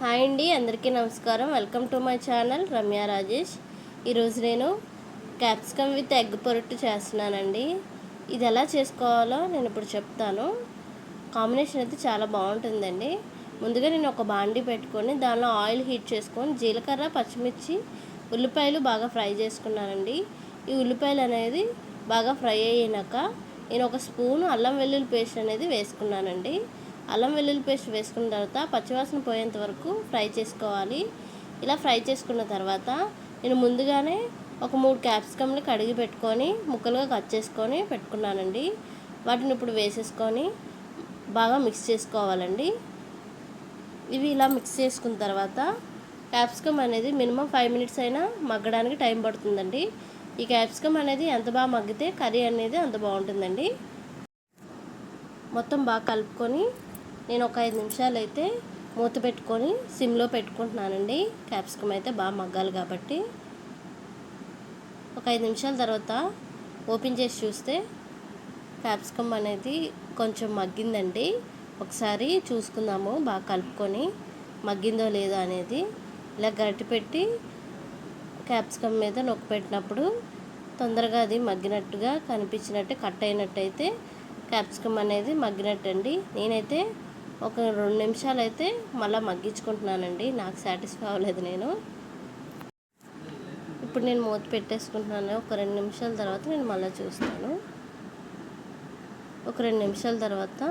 Hi అండి అందరికీ నమస్కారం. Welcome to my channel Ramya Rajesh. ఈరోజు నేను క్యాప్సికమ్ విత్ ఎగ్ పొరట్టు చేస్తున్నానండి. ఇది ఎలా చేసుకోవాలో నేను ఇప్పుడు చెప్తాను. కాంబినేషన్ అయితే చాలా బాగుంటుందండి. ముందుగా నేను ఒక బాండి పెట్టుకొని దానిలో ఆయిల్ హీట్ చేసుకొని జీలకర్ర పచ్చిమిర్చి ఉల్లిపాయలు బాగా ఫ్రై చేసుకున్నానండి. ఈ ఉల్లిపాయలు అనేది బాగా ఫ్రై అయినాక నేను ఒక స్పూన్ అల్లం వెల్లుల్లి పేస్ట్ అనేది వేసుకున్నానండి. అల్లం వెల్లుల్లి పేస్ట్ వేసుకున్న తర్వాత పచ్చివాసన పోయేంత వరకు ఫ్రై చేసుకోవాలి. ఇలా ఫ్రై చేసుకున్న తర్వాత నేను ముందుగానే ఒక మూడు క్యాప్సికమ్ని కడిగి పెట్టుకొని ముక్కలుగా కట్ చేసుకొని పెట్టుకున్నానండి. వాటిని ఇప్పుడు వేసేసుకొని బాగా మిక్స్ చేసుకోవాలండి. ఇవి ఇలా మిక్స్ చేసుకున్న తర్వాత క్యాప్సికమ్ అనేది మినిమం ఫైవ్ మినిట్స్ అయినా మగ్గడానికి టైం పడుతుందండి. ఈ క్యాప్సికమ్ అనేది ఎంత బాగా మగ్గితే కర్రీ అనేది అంత బాగుంటుందండి. మొత్తం బాగా కలుపుకొని నేను ఒక ఐదు నిమిషాలు అయితే మూత పెట్టుకొని సిమ్లో పెట్టుకుంటున్నానండి. క్యాప్సికమ్ అయితే బాగా మగ్గాలి కాబట్టి. ఒక ఐదు నిమిషాల తర్వాత ఓపెన్ చేసి చూస్తే క్యాప్సికమ్ అనేది కొంచెం మగ్గిందండి. ఒకసారి చూసుకుందాము బాగా కలుపుకొని మగ్గిందో లేదో అనేది. ఇలా గట్టి పెట్టి క్యాప్సికమ్ మీద నొక్కి పెట్టినప్పుడు తొందరగా అది మగ్గినట్టుగా కనిపించినట్టు కట్ అయినట్టయితే క్యాప్సికమ్ అనేది మగ్గినట్టండి. నేనైతే ఒక రెండు నిమిషాలు అయితే మళ్ళీ మగ్గించుకుంటున్నానండి. నాకు సాటిస్ఫై అవ్వలేదు నేను. ఇప్పుడు నేను మూత పెట్టేసుకుంటున్నాను. ఒక రెండు నిమిషాల తర్వాత నేను మళ్ళీ చూస్తాను. ఒక రెండు నిమిషాల తర్వాత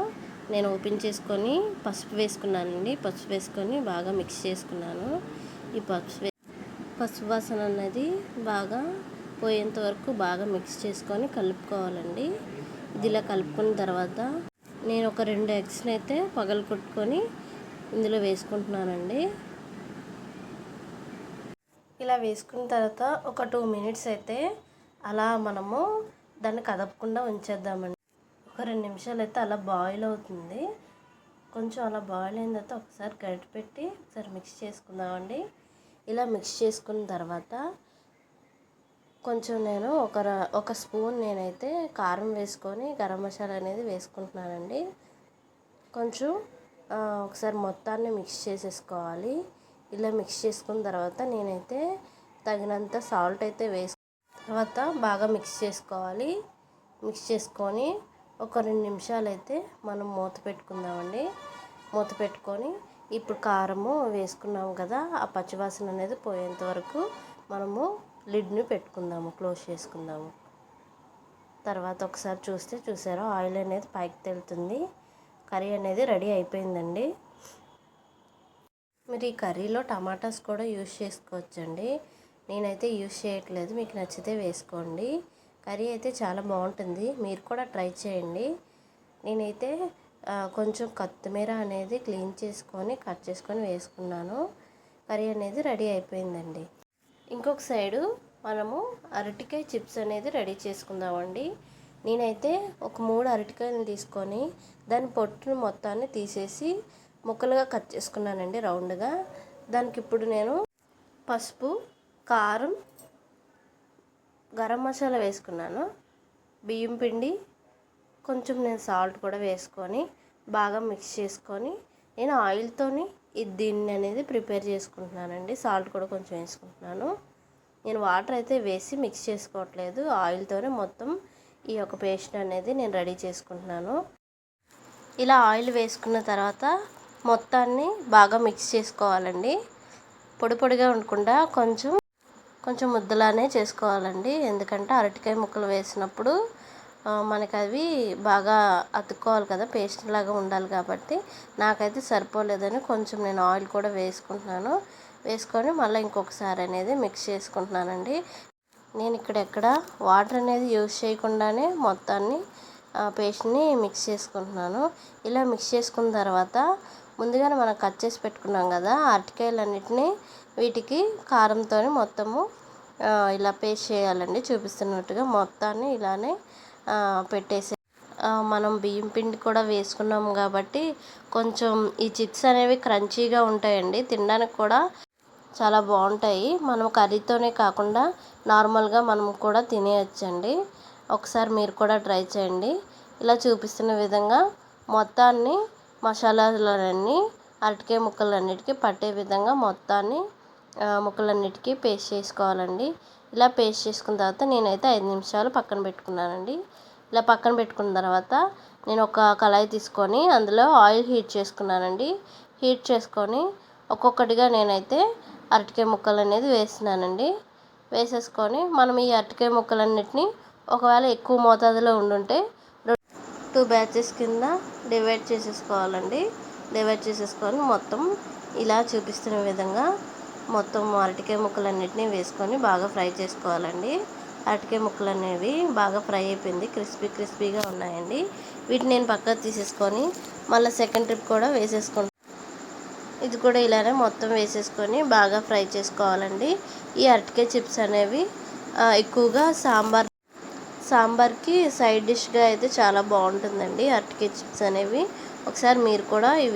నేను ఓపెన్ చేసుకొని పసుపు వేసుకున్నానండి. పసుపు వేసుకొని బాగా మిక్స్ చేసుకున్నాను. ఈ పసుపు పసుపు వాసన అనేది బాగా పోయేంత వరకు బాగా మిక్స్ చేసుకొని కలుపుకోవాలండి. ఇది ఇలా కలుపుకున్న తర్వాత నేను ఒక రెండు ఎగ్స్ని అయితే పగలు కొట్టుకొని ఇందులో వేసుకుంటున్నానండి. ఇలా వేసుకున్న తర్వాత ఒక టూ మినిట్స్ అయితే అలా మనము దాన్ని కదపకుండా ఉంచేద్దామండి. ఒక రెండు నిమిషాలు అయితే అలా బాయిల్ అవుతుంది. కొంచెం అలా బాయిల్ అయిన తర్వాత ఒకసారి గరిటె పెట్టి ఒకసారి మిక్స్ చేసుకుందామండి. ఇలా మిక్స్ చేసుకున్న తర్వాత కొంచెం నేను ఒక ఒక స్పూన్ నేనైతే కారం వేసుకొని గరం మసాలా అనేది వేసుకుంటున్నానండి. కొంచెం ఒకసారి మొత్తాన్ని మిక్స్ చేసేసుకోవాలి. ఇలా మిక్స్ చేసుకున్న తర్వాత నేనైతే తగినంత సాల్ట్ అయితే వేసు తర్వాత బాగా మిక్స్ చేసుకోవాలి. మిక్స్ చేసుకొని ఒక రెండు నిమిషాలు అయితే మనం మూత పెట్టుకుందామండి. మూత పెట్టుకొని ఇప్పుడు కారము వేసుకున్నాము కదా ఆ పచ్చివాసన అనేది పోయేంత వరకు మనము లిడ్ని పెట్టుకుందాము క్లోజ్ చేసుకుందాము. తర్వాత ఒకసారి చూస్తే చూసారా ఆయిల్ అనేది పైకి తెలుతుంది. కర్రీ అనేది రెడీ అయిపోయిందండి. మీరు ఈ కర్రీలో టమాటాస్ కూడా యూజ్ చేసుకోవచ్చండి. నేనైతే యూజ్ చేయట్లేదు మీకు నచ్చితే వేసుకోండి. కర్రీ అయితే చాలా బాగుంటుంది మీరు కూడా ట్రై చేయండి. నేనైతే కొంచెం కొత్తిమీర అనేది క్లీన్ చేసుకొని కట్ చేసుకొని వేసుకున్నాను. కర్రీ అనేది రెడీ అయిపోయిందండి. ఇంకొక సైడు మనము అరటికాయ చిప్స్ అనేది రెడీ చేసుకుందామండి. నేనైతే ఒక మూడు అరటికాయలు తీసుకొని దాని పొట్టును మొత్తాన్ని తీసేసి ముక్కలుగా కట్ చేసుకున్నానండి రౌండ్గా. దానికి ఇప్పుడు నేను పసుపు కారం గరం మసాలా వేసుకున్నాను. బియ్యం పిండి కొంచెం నేను సాల్ట్ కూడా వేసుకొని బాగా మిక్స్ చేసుకొని నేను ఆయిల్తోని దీన్ని అనేది ప్రిపేర్ చేసుకుంటున్నానండి. సాల్ట్ కూడా కొంచెం వేసుకుంటున్నాను. నేను వాటర్ అయితే వేసి మిక్స్ చేసుకోవట్లేదు. ఆయిల్తోనే మొత్తం ఈ యొక్క పేస్ట్ అనేది నేను రెడీ చేసుకుంటున్నాను. ఇలా ఆయిల్ వేసుకున్న తర్వాత మొత్తాన్ని బాగా మిక్స్ చేసుకోవాలండి. పొడి పొడిగా ఉండకుండా కొంచెం కొంచెం ముద్దలానే చేసుకోవాలండి. ఎందుకంటే అరటికాయ ముక్కలు వేసినప్పుడు మనకి అవి బాగా అతుక్కోవాలి కదా పేస్ట్ లాగా ఉండాలి కాబట్టి నాకైతే సరిపోలేదని కొంచెం నేను ఆయిల్ కూడా వేసుకుంటున్నాను. వేసుకొని మళ్ళీ ఇంకొకసారి అనేది మిక్స్ చేసుకుంటున్నానండి. నేను ఇక్కడ ఎక్కడ వాటర్ అనేది యూజ్ చేయకుండానే మొత్తాన్ని పేస్ట్ని మిక్స్ చేసుకుంటున్నాను. ఇలా మిక్స్ చేసుకున్న తర్వాత ముందుగానే మనం కట్ చేసి పెట్టుకున్నాం కదా అరటికాయలన్నిటినీ వీటికి కారంతో మొత్తము ఇలా పేస్ట్ చేయాలండి. చూపిస్తున్నట్టుగా మొత్తాన్ని ఇలానే పెట్టేసి మనం బియ్యం పిండి కూడా వేసుకున్నాము కాబట్టి కొంచెం ఈ చిప్స్ అనేవి క్రంచీగా ఉంటాయండి. తినడానికి కూడా చాలా బాగుంటాయి. మనం కర్రీతోనే కాకుండా నార్మల్గా మనం కూడా తినేయచ్చండి. ఒకసారి మీరు కూడా ట్రై చేయండి. ఇలా చూపిస్తున్న విధంగా మొత్తాన్ని మసాలాలన్నీ అరటికాయ ముక్కలన్నిటికీ పట్టే విధంగా మొత్తాన్ని ముక్కలన్నిటికీ పేస్ట్ చేసుకోవాలండి. ఇలా పేస్ట్ చేసుకున్న తర్వాత నేనైతే ఐదు నిమిషాలు పక్కన పెట్టుకున్నానండి. ఇలా పక్కన పెట్టుకున్న తర్వాత నేను ఒక కళాయి తీసుకొని అందులో ఆయిల్ హీట్ చేసుకున్నానండి. హీట్ చేసుకొని ఒక్కొక్కటిగా నేనైతే అరటికాయ ముక్కలు అనేది వేస్తున్నానండి. వేసేసుకొని మనం ఈ అరటికాయ ముక్కలన్నిటిని ఒకవేళ ఎక్కువ మోతాదులో ఉండుంటే టూ బ్యాచెస్ కింద డివైడ్ చేసేసుకోవాలండి. డివైడ్ చేసేసుకొని మొత్తం ఇలా చూపిస్తున్న విధంగా మొత్తం అరటికాయ ముక్కలన్నిటిని వేసుకొని బాగా ఫ్రై చేసుకోవాలండి. అరటికాయ ముక్కలు అనేవి బాగా ఫ్రై అయిపోయింది. క్రిస్పీ క్రిస్పీగా ఉన్నాయండి. వీటిని నేను పక్కకు తీసేసుకొని మళ్ళీ సెకండ్ ట్రిప్ కూడా వేసేసుకుంటాను. ఇది కూడా ఇలానే మొత్తం వేసేసుకొని బాగా ఫ్రై చేసుకోవాలండి. ఈ అరటికాయ చిప్స్ అనేవి ఎక్కువగా సాంబార్ సాంబార్కి సైడ్ డిష్గా అయితే చాలా బాగుంటుందండి అరటికాయ చిప్స్ అనేవి. ఒకసారి మీరు కూడా ఇవి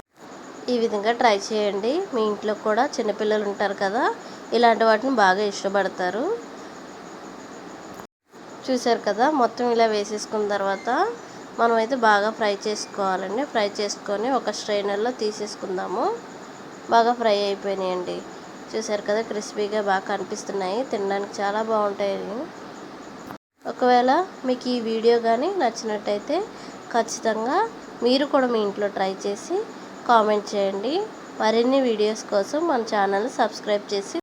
ఈ విధంగా ట్రై చేయండి. మీ ఇంట్లో కూడా చిన్నపిల్లలు ఉంటారు కదా ఇలాంటి వాటిని బాగా ఇష్టపడతారు. చూసారు కదా మొత్తం ఇలా వేసేసుకున్న తర్వాత మనమైతే బాగా ఫ్రై చేసుకోవాలండి. ఫ్రై చేసుకొని ఒక స్ట్రైనర్లో తీసేసుకుందాము. బాగా ఫ్రై అయిపోయినాయండి. చూసారు కదా క్రిస్పీగా బాగా కనిపిస్తున్నాయి. తినడానికి చాలా బాగుంటాయి. ఒకవేళ మీకు ఈ వీడియో కానీ నచ్చినట్టయితే ఖచ్చితంగా మీరు కూడా మీ ఇంట్లో ట్రై చేసి కామెంట్ చేయండి. మరిన్ని వీడియోస్ కోసం మన ఛానల్ సబ్స్క్రైబ్ చేసి